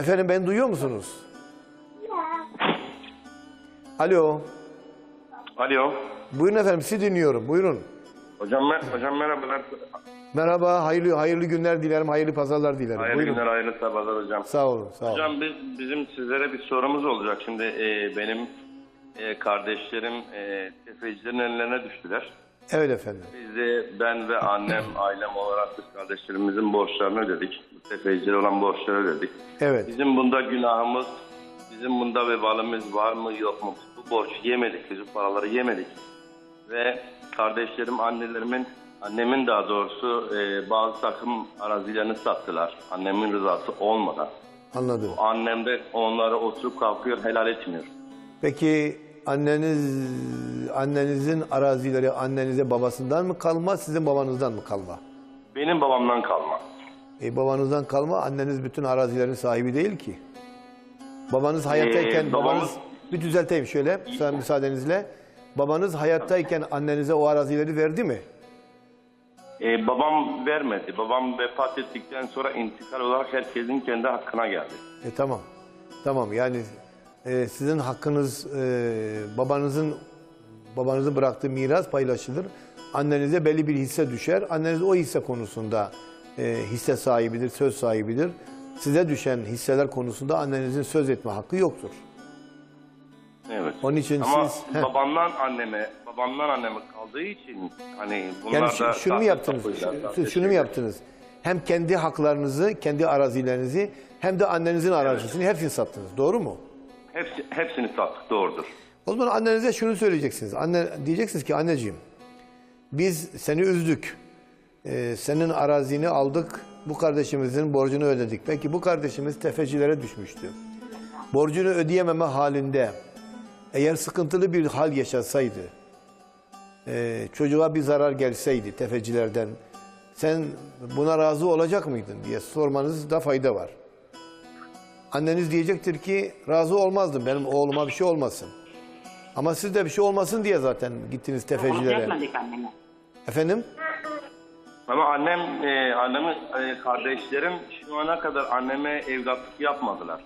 Efendim beni duyuyor musunuz? Alo. Alo. Buyurun efendim sizi dinliyorum. Buyurun. Hocam, mer- hocam merhabalar. Merhaba, hayırlı hayırlı günler dilerim, hayırlı pazarlar dilerim. Hayırlı Buyurun. günler, hayırlı sabahlar hocam. Sağ olun, sağ olun. Hocam biz, bizim sizlere bir sorumuz olacak. Şimdi e, benim e, kardeşlerim e, tefecilerin ellerine düştüler. Evet efendim. Biz de ben ve annem, ailem olarak kız kardeşlerimizin borçlarını ödedik. Bu tefecilere olan borçları ödedik. Evet. Bizim bunda günahımız, bizim bunda vebalimiz var mı yok mu? Bu borcu yemedik, biz bu paraları yemedik. Ve kardeşlerim, annelerimin, annemin daha doğrusu e, bazı takım arazilerini sattılar. Annemin rızası olmadan. Anladım. Annem de onları oturup kalkıyor, helal etmiyor. Peki anneniz annenizin arazileri annenize babasından mı kalma, sizin babanızdan mı kalma? Benim babamdan kalma. E, babanızdan kalma, anneniz bütün arazilerin sahibi değil ki. Babanız hayattayken, Ee, babanız... babamız- Bir düzelteyim şöyle, müsa- müsaadenizle. Babanız hayattayken annenize o arazileri verdi mi? E, babam vermedi. Babam vefat ettikten sonra intikal olarak herkesin kendi hakkına geldi. E tamam. Tamam yani e, sizin hakkınız e, babanızın babanızın bıraktığı miras paylaşılır. Annenize belli bir hisse düşer. Anneniz o hisse konusunda e, hisse sahibidir, söz sahibidir. Size düşen hisseler konusunda annenizin söz etme hakkı yoktur. Evet. Onun için Ama siz- heh. babamdan anneme, babamdan anneme kaldığı için hani bunlar Yani da şu- şunu mu yaptınız? Siz şunu mu yaptınız? Hem kendi haklarınızı, kendi arazilerinizi hem de annenizin arazisini hepsini sattınız. Doğru mu? Hepsi, hepsini sattık doğrudur. O zaman annenize şunu söyleyeceksiniz. Anne diyeceksiniz ki anneciğim biz seni üzdük. Ee, senin arazini aldık. Bu kardeşimizin borcunu ödedik. Peki bu kardeşimiz tefecilere düşmüştü. Borcunu ödeyememe halinde eğer sıkıntılı bir hal yaşasaydı, e, çocuğa bir zarar gelseydi tefecilerden, sen buna razı olacak mıydın diye sormanızda fayda var. Anneniz diyecektir ki razı olmazdım benim oğluma bir şey olmasın. Ama siz de bir şey olmasın diye zaten gittiniz tefecilere. Yapmadık anneme. Efendim? Ama annem, e, annemin e, kardeşlerim şu ana kadar anneme evlatlık yapmadılar.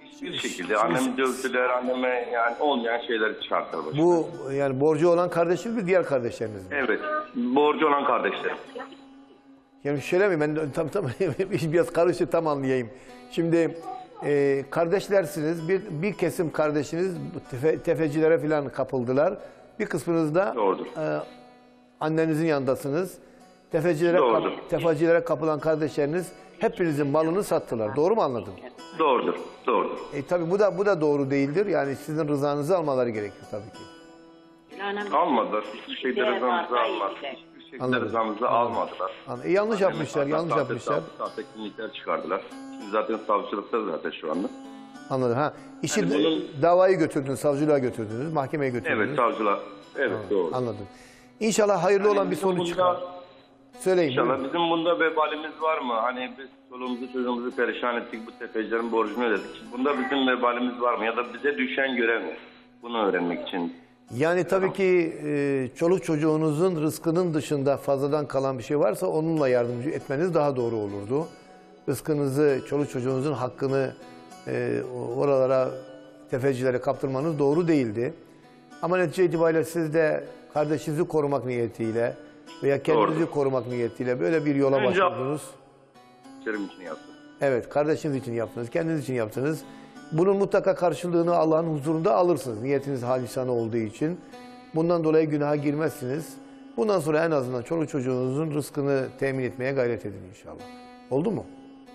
Hiçbir şekilde annemi dövdüler, anneme yani olmayan şeyler çıkarttılar. başına. Bu yani borcu olan kardeşiniz mi diğer kardeşleriniz mi? Evet, borcu olan kardeşlerim. Yani şöyle mi ben tam tam biraz karışık tam anlayayım. Şimdi e, kardeşlersiniz bir bir kesim kardeşiniz tefe, tefecilere falan kapıldılar. Bir kısmınız da Doğrudur. e, annenizin yanındasınız. Tefecilere Doğrudur. kap- tefecilere kapılan kardeşleriniz hepinizin malını sattılar. Doğru mu anladım? Doğrudur, doğrudur. E tabi bu da bu da doğru değildir. Yani sizin rızanızı almaları gerekir tabii ki. Almadılar, hiçbir Biraz rızamızı almadılar. Anladım. rızamızı almadılar. An- E, yanlış yapmışlar, Hatta yanlış sahte- yapmışlar. Sahte, kimlikler çıkardılar. Şimdi zaten savcılıkta zaten şu anda. Anladım. Ha, işi Yani bunun- davayı götürdünüz, savcılığa götürdünüz, mahkemeye götürdünüz. Evet savcılar. Evet doğru. Anladım. İnşallah hayırlı olan bir sonuç bunda- çıkar. Söyleyin. İnşallah buyurun. bizim bunda vebalimiz var mı? Hani biz çoluğumuzu çocuğumuzu perişan ettik, bu tefecilerin borcunu ödedik. Bunda bizim vebalimiz var mı? Ya da bize düşen görev mi? Bunu öğrenmek için. Yani tabii ki e, çoluk çocuğunuzun rızkının dışında fazladan kalan bir şey varsa onunla yardımcı etmeniz daha doğru olurdu. Rızkınızı, çoluk çocuğunuzun hakkını e, oralara, tefecilere kaptırmanız doğru değildi. Ama netice itibariyle siz de kardeşinizi korumak niyetiyle veya kendinizi Doğru. korumak niyetiyle böyle bir yola Önce- başvurdunuz. İşlerim için yaptım. Evet, kardeşiniz için yaptınız, kendiniz için yaptınız. Bunun mutlaka karşılığını Allah'ın huzurunda alırsınız. Niyetiniz halisane olduğu için. Bundan dolayı günaha girmezsiniz. Bundan sonra en azından çoluk çocuğunuzun rızkını temin etmeye gayret edin inşallah. Oldu mu?